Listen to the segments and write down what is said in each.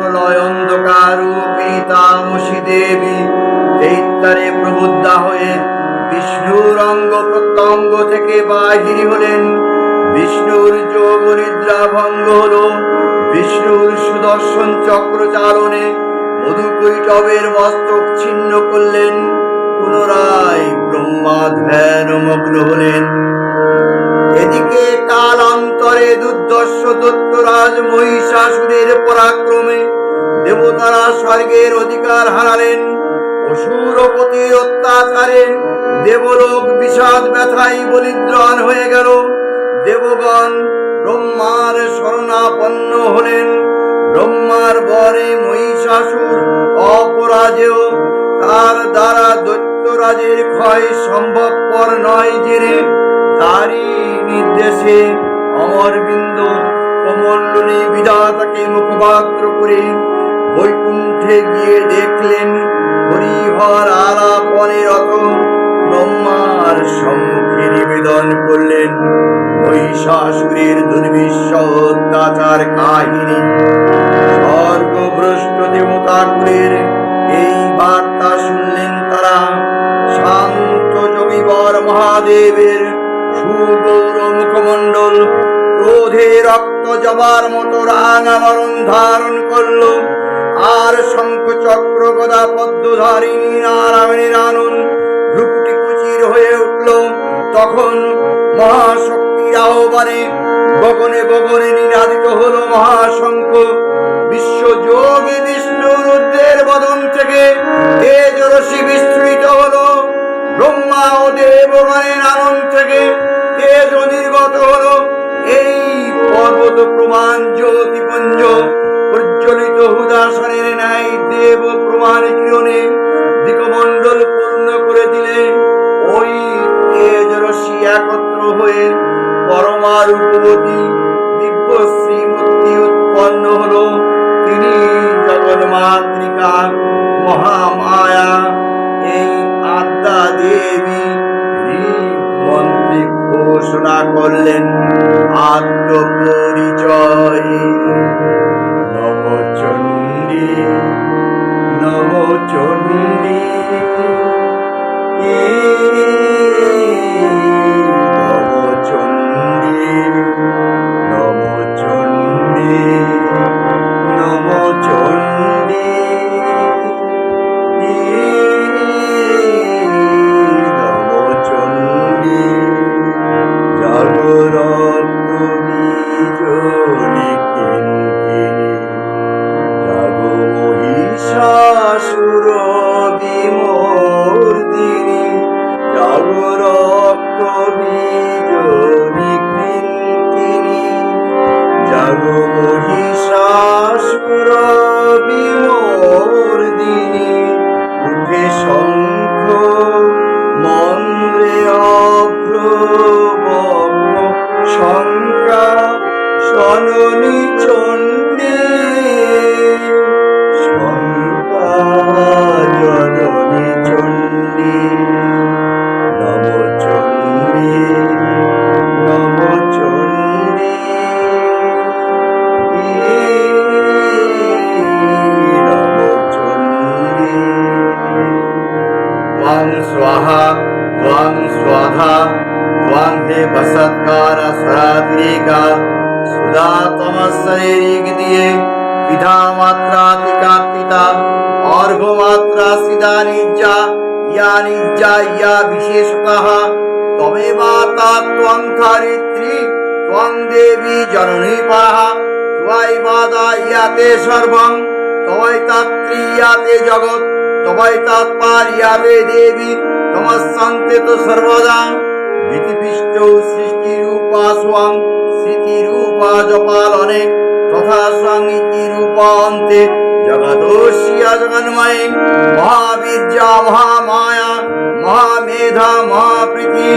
প্রলয় অন্ধকার রূপী তামসী দেবী। দৈত্যারে প্রবুদ্ধা হয়ে বিষ্ণুর অঙ্গ প্রত্যঙ্গ থেকে বাহির হলেন। বিষ্ণুর যোগ ভঙ্গ হল। বিষ্ণুর সুদর্শন চক্র চারণে মধুকৈটবের মস্তক ছিন্ন করলেন। পুনরায় ব্রহ্মা ধ্যান মগ্ন হলেন। এদিকে কালান্তরে দুর্দর্শ দত্তরাজ মহিষাসুরের পরাক্রমে দেবতারা স্বর্গের অধিকার হারালেন অসুরপতির অত্যাচারে দেবলোক বিষাদ ব্যথায় বলিদ্রান হয়ে গেল। দেবগণ ব্রহ্মার শরণাপন্ন হলেন। ব্রহ্মার বরে মহিষাসুর অপরাজেয়। তার দ্বারা দৈত্যরাজের ক্ষয় সম্ভবপর নয় জেনে তারই নির্দেশে অমরবিন্দ কমল্লনী বিধাতাকে মুখপাত্র করে বৈকুণ্ঠে গিয়ে দেখলেন নারায়ণের আনন ভ্রুকুটি কুচির হয়ে উঠল। তখন মহাশক্তির আহ্বানে গগনে গগনে নিনাদিত হল মহাশঙ্খ। বিশ্বযোগী বিষ্ণু রুদ্রের বদন থেকে তেজ রশি বিস্তৃত হলো। ব্রহ্মা ও দেবগণের আনন্দ থেকে তেজ নির্গত হলো। এই পর্বত প্রমাণ জ্যোতিপুঞ্জ প্রজ্বলিত হুদাসনের ন্যায় দেব প্রমাণ কিরণে 我的。জাগো মহিষাসুর বিমর্দিনী উঠে শঙ্খ মন্দ্রে অভ্রবক্ষ শঙ্কা সননি চণ্ডী তমেবা তা ত্বং ধরিত্রী ত্বং দেবী জননী পরঃ ত্বয়ি বাদা ইয়াতে সর্বং তয় তাত্রী ইয়াতে জগৎ তবৈ তাৎপার্যাবে দেবী তমস্যান্তে তো সর্বদা ভীতিপিষ্ট সৃষ্টিরূপা স্বং স্মৃতিরূপা জপালনে তথা ইতি রূপান্তে জগদোষ্যা জগন্ময়ে মহাবীর্যা মহামায়া, মহামেধা, মহাপ্রীতি,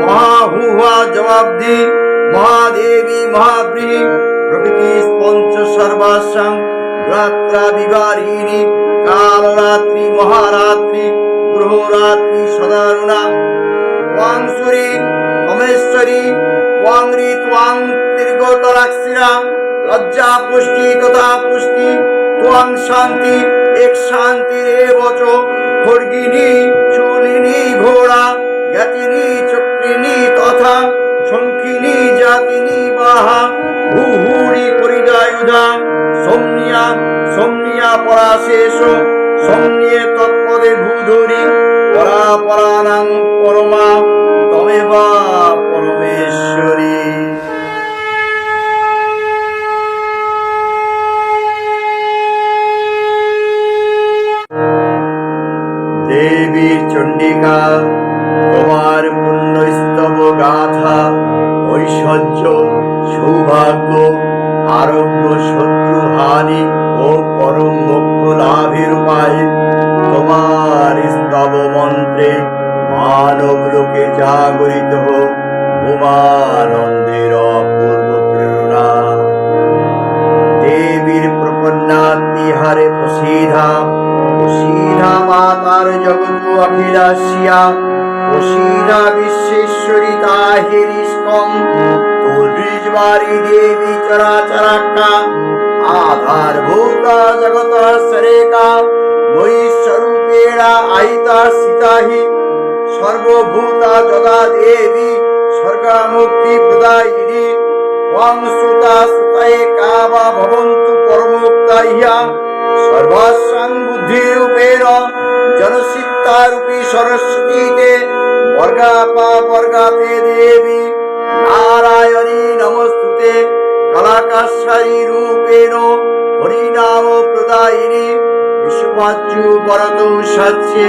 মহাহুহা, জবাব্দি, মহাদেবী মহাপ্রী প্রকৃতি পঞ্চ সর্বাসাং রাত্রা বিবারিণী, কালরাত্রি, মহারাত্রি গ্রহরাত্রি সদারুণা ত্বাং সুরি তমেশ্বরী ত্বাং রি ত্বাং দীর্ঘতরাক্ষিরা লজ্জা, পুষ্টি, তথা পুষ্টি ত্বং শান্তি, এক শান্তি রে বচ। খড়গিনী, চুলিনী, ঘোড়া, জ্ঞাতিনী, চক্রিনী, তথা শঙ্খিনী, জাতিনী, বাহা। হুহুড়ি পরিদায়ুধা সমনিয়া সমনিয়া পরাশেষ সমনিয়ে তৎপদে ভূধরি। পরা পরানাং পরমা। তমেবা Africa. স্বরূপেণা আয়িতা সীতা হি সর্বভূতা যদা দেবী স্বর্গামুক্তি প্রদায়িনী ওয়াং সুতা সুতায়ে কাবা ভবন্তু পরমোক্তা ইহা। সর্বাসাং বুদ্ধিরূপেণ জনসিত্তারূপী সরস্বতীতে বর্গাপা বর্গাতে দেবী। নারায়ণী নমস্তুতে, কলাকাশায়ী রূপেণ হরিনাম প্রদায়িনী বরত সাচ্যে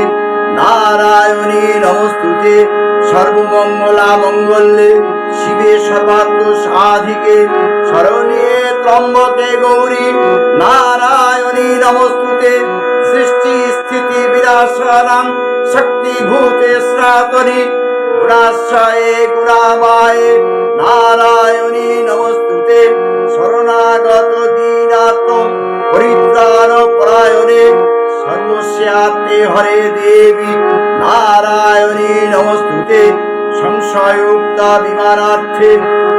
নারায়ণী নমস্তুতে সর্বমঙ্গলা মঙ্গলে শিবে সর্বাত্ম সাধিকে শরণে ত্রম্বকে গৌরী নারায়ণী নমস্তুতে সৃষ্টি স্থিতি বিনাশানাং শক্তিভূতে শ্রাতনি গুণাশ্রয়ে গুণামায়ে নারায়ণী নমস্তুতে শরণাগত দীনাত্ম পরিত্রাণ পরায়ণে সর্বস্যাত্মে হরে দেবী নারায়ণী নমস্তুতে সংশয়োক্তা বিমানার্থে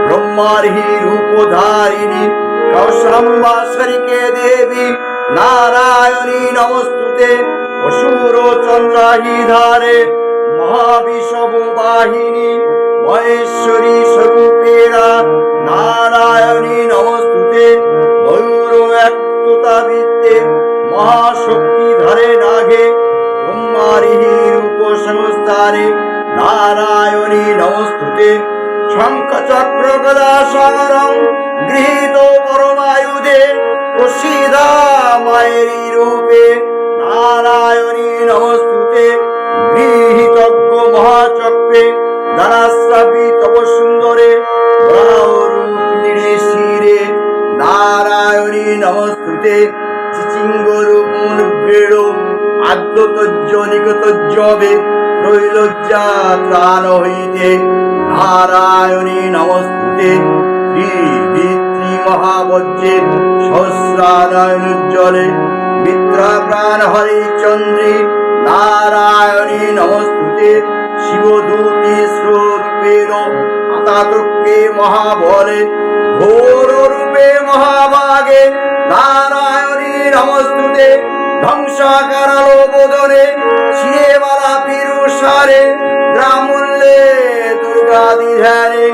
ব্রহ্মার্হি রূপধারিণী কৌশম্বাসরিকে দেবী নারায়ণী নমস্তুতে অসুর চন্দ্রাহি ধারে মহাবিষভ বাহিনী মহেশ্বরী স্বরূপেরা নারায়ণী নমস্তুতে ময়ূর একতা মহাশক্তি ধরে নাগে। ব্রহ্মারিহি রূপ সংস্থারে নারায়ণী নমস্তুতে। শঙ্খ চক্র গদা সাগরং গৃহীত পরমায়ুধে প্রসিদা মায়েরই রূপে নারায়ণী নমস্তুতে। গৃহীতজ্ঞ মহাচক্রে দানাশ্রাবী তপ সুন্দরে রূপিণী শিরে নারায়ণী নমস্তুতে। আদ্যতজ্জ নিগতজ্জবে ত্রৈলজ্জা ত্রাণ হইতে নারায়ণী নমস্তুতে। ত্রিভিত্রি মহাবজ্রে সহস্রারায়ণোজ্জ্বলে মিত্রা প্রাণ হরিচন্দ্রী নারায়ণী নমস্তুতে। শিবদূতি স্বরূপেণ আতাতকে মহাবলে ঘোর রূপে মহাভাগে নারায়ণী নমস্তুতে। ধ্বংসাকারালো বোধনে শিরেবালা পিরুষারে গ্রামুল্লে দুর্গাদি ধ্যানে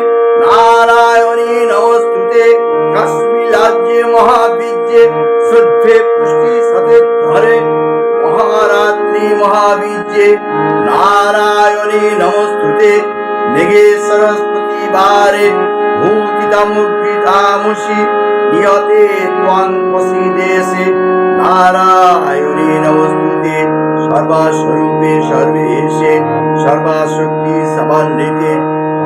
নারায়ণী নমস্তুতে কাশ্মীর রাজ্যে, মহাবীর্যে শ্রদ্ধে পুষ্টি সাথে ধরে, মহারাত্রি মহাবীর্যে নারায়ণী নমস্তুতে মেঘে সরস্বতী বারে, ভূতিতামুদ্রিতামুষি নিয়তে ত্বং প্রসিদেশে নারায়ণী নমস্তুতে সর্বস্বরূপে সর্বেশে সর্বশক্তি সমন্বিতে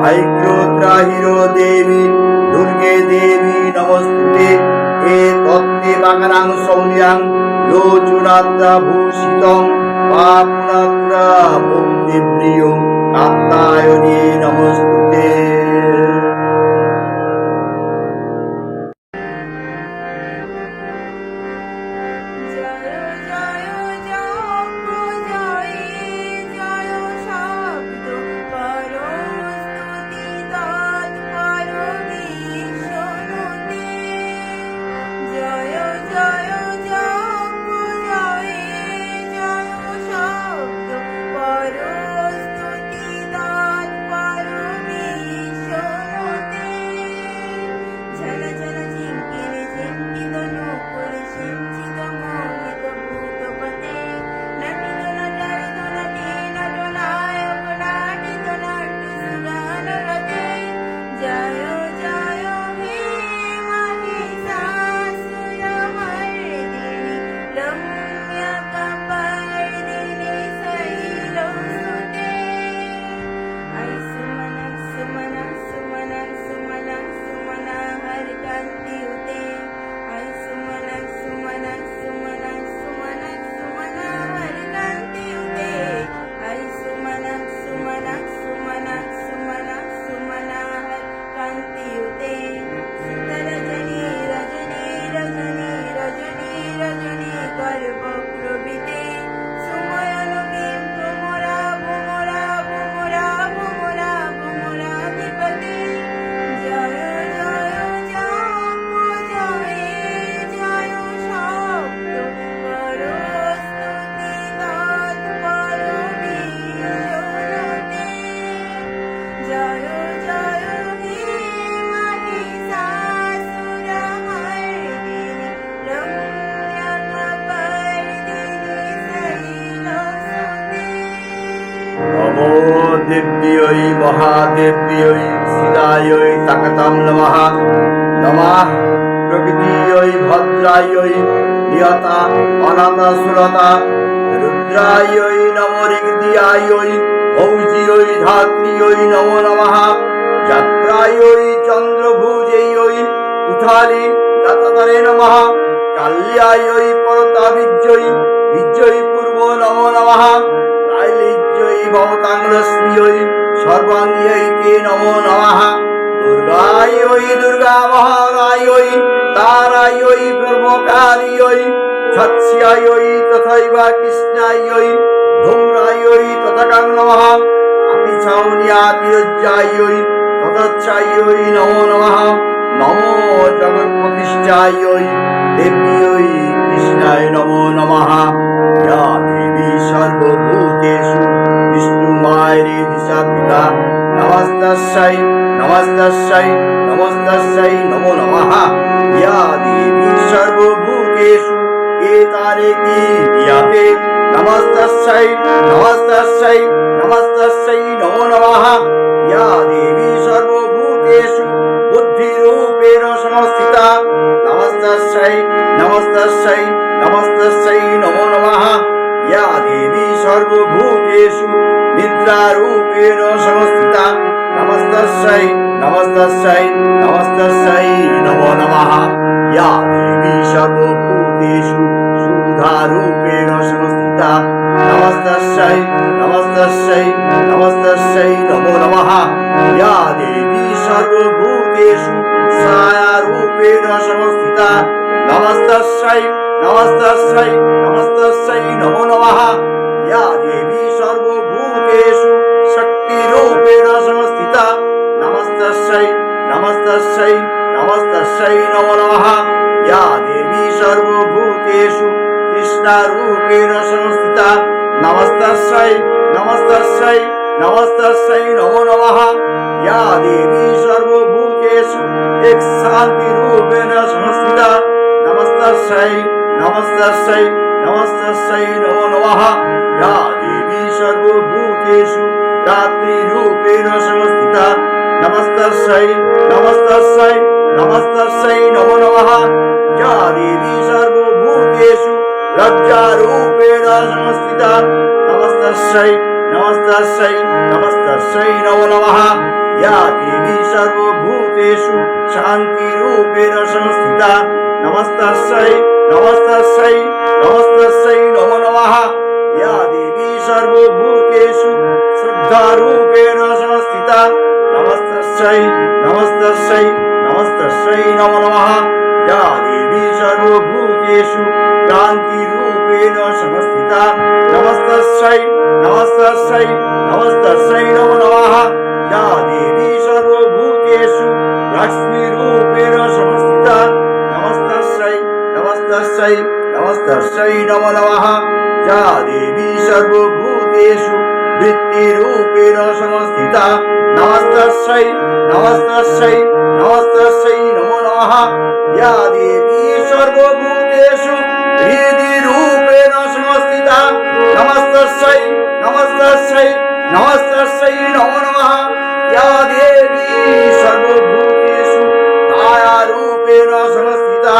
ঐক্যোত্রাহিরো দেবী, দুর্গে দেবী নমস্তুতে। এ তত্ত্বে বাগানাং সৌর্যাং লোচনাত্রা ভূষিতং পাপুনাত্রা ভক্তি প্রিয় কাত্তায়নী নমস্তুতে। নমো দেব্যই মহাদেব্যই সিদায়ই তাকাতাম নমঃ নমঃ প্রকৃতিয়ই ভদ্রায়ই নিয়তা অনাতা সুরতা রুদ্রায়ই নমো ঋগদিয়ায়ই ঔজিয়ই ধাত্রিয়ই নমো নমঃ যাত্রায়ই চন্দ্রভুজেয়ই উথালি দাতাতারে নমঃ কাল্যায়ই পরতা বিজ্জয়ী বিজ্জয়ী পূর্ব নমো নমঃ ভবতাং রশ্মিয়ৈ সর্বাঙ্গিयै তে নমো নমঃ। দুর্গায়ৈ দুর্গা মহারায়ৈ তারায়ৈ ব্রহ্মকারিয়ৈ ছৎস্যায়ৈ তথৈব কৃষ্ণায়ৈ, ধূম্রায়ৈ, তথকাং নমঃ। আপি ছাউনিয়াতিরজ্জায়ৈ ততচ্ছায়ৈ, নমো নমঃ। নমো জগৎপ্রতিষ্ঠায়ৈ, দেব্যৈ, কৃষ্ণায় নমো নমঃ। দেবী সর্বভূতেষু। বিষ্ণুমায়ের দিশা পিতা নমস্তস্যৈ নমস্তস্যৈ নমস্তস্যৈ নমো নমঃ। ইয়া দেবী সর্বভূতেষু এতারে কি বিয়াতে নমস্তস্যৈ নমস্তস্যৈ নমস্তস্যৈ নমো নমঃ। ইয়া দেবী সর্বভূতেষু বুদ্ধিরূপেণ সংস্থিতা নমস্তস্যৈ নমস্তস্যৈ নমস্তস্যৈ নমো নমঃ। ইয়া দেবী সর্বভূতেষু নিদ্রারূপেণ সংস্থিতা নমস্তস্যৈ নমস্তস্যৈ নমস্তস্যৈ নমো নমঃ ইয়া দেবী সর্বভূতেষু সুধারূপেণ সংস্থিতা নমস্তস্যৈ নমস্তস্যৈ নমস্তস্যৈ নমো নমঃ ইয়া দেবী সর্বভূতেষু ছায়ারূপেণ সংস্থিতা নমস্তস্যৈ নমস্তস্যৈ নমস্তস্যৈ নমো নমঃ ইয়া দেবী সর্বভূতেষু শক্তিরূপেণ সংস্থিতা নমস্তস্যৈ নমস্তস্যৈ নমস্তস্যৈ নমো নমঃ ইয়া দেবী সর্বভূতেষু কৃষ্ণারূপেণ সংস্থিতা নমস্তস্যৈ নমস্তস্যৈ নমস্তস্যৈ নমো নমঃ ইয়া দেবী সর্বভূতেষু এক শান্তিরূপেণ সংস্থিতা নমস্তস্যৈ নমস্তস্যৈ নমস্তস্যৈ নমো নমঃ ইয়া দেবী সর্বভূতেষু রাত্রিরূপেণ সংস্থিতা নমস্তস্যৈ নমস্তস্যৈ নমস্তস্যৈ নমো নমঃ ইয়া দেবী সর্বভূতেষু লজ্জারূপেণ সংস্থিতা নমস্তস্যৈ নমস্তস্যৈ নমস্তস্যৈ নমো নমঃ ইয়া দেবী সর্বভূতেষু শান্তিরূপেণ সংস্থিতা নমস্তস্যৈ নমস্তস্যৈ নমস্তস্যৈ নমো নমঃ ইয়া দেবী সর্বভূতেষু শ্রদ্ধারূপেণ সংস্থিতা নমস্তস্যৈ নমস্তস্যৈ নমস্তস্যৈ নমো নমস্তস্যৈ নমস্তস্যৈ নমো নমঃ ইয়া দেবী সর্বভূতেষু কায়ারূপেণ সংস্থিতা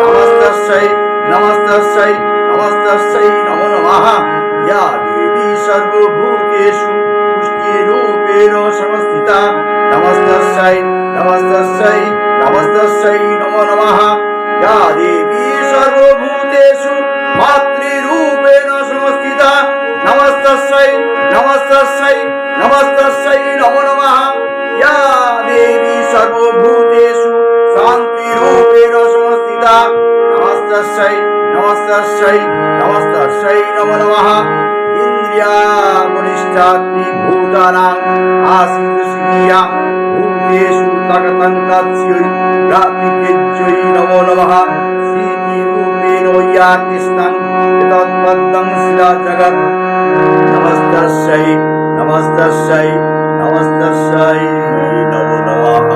নমস্তস্যৈ নমস্তস্যৈ নমস্তস্যৈ নমো নমঃ ইয়া দেবী সর্বভূতেষু পুষ্টিরূপেণ সংস্থিতা নমস্তস্যৈ নমস্তস্যৈ নমস্তস্যৈ নমো নমঃ ইয়া দেবী সর্বভূতেষু মাতৃরূপেণ নমস্তস্যৈ নমস্তস্যৈ নমো নমঃ। ইয়া দেবী সর্বভূতেষু শান্তিরূপেণ সংস্থিতা নমস্তস্যৈ নমস্তস্যৈ নমস্তস্যৈ নমো নমঃ। ইন্দ্রিয়ামনিষ্ঠাত্রি ভূতানাং আশীর্ষিয়া ভূতেষু তগতং তৎস্যৈ রাত্রিকেজ্যৈ নমো নমঃ। স্মৃতিরূপেণ ইয়া কৃষ্ণং তৎপদ্মং শিলা জগৎ। নমস্তাই নমস্তাই নমস্তাই নমো নমঃ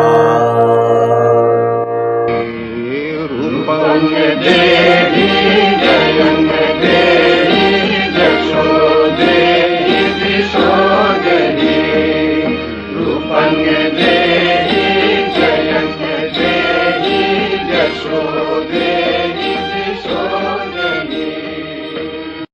রূপং দেব।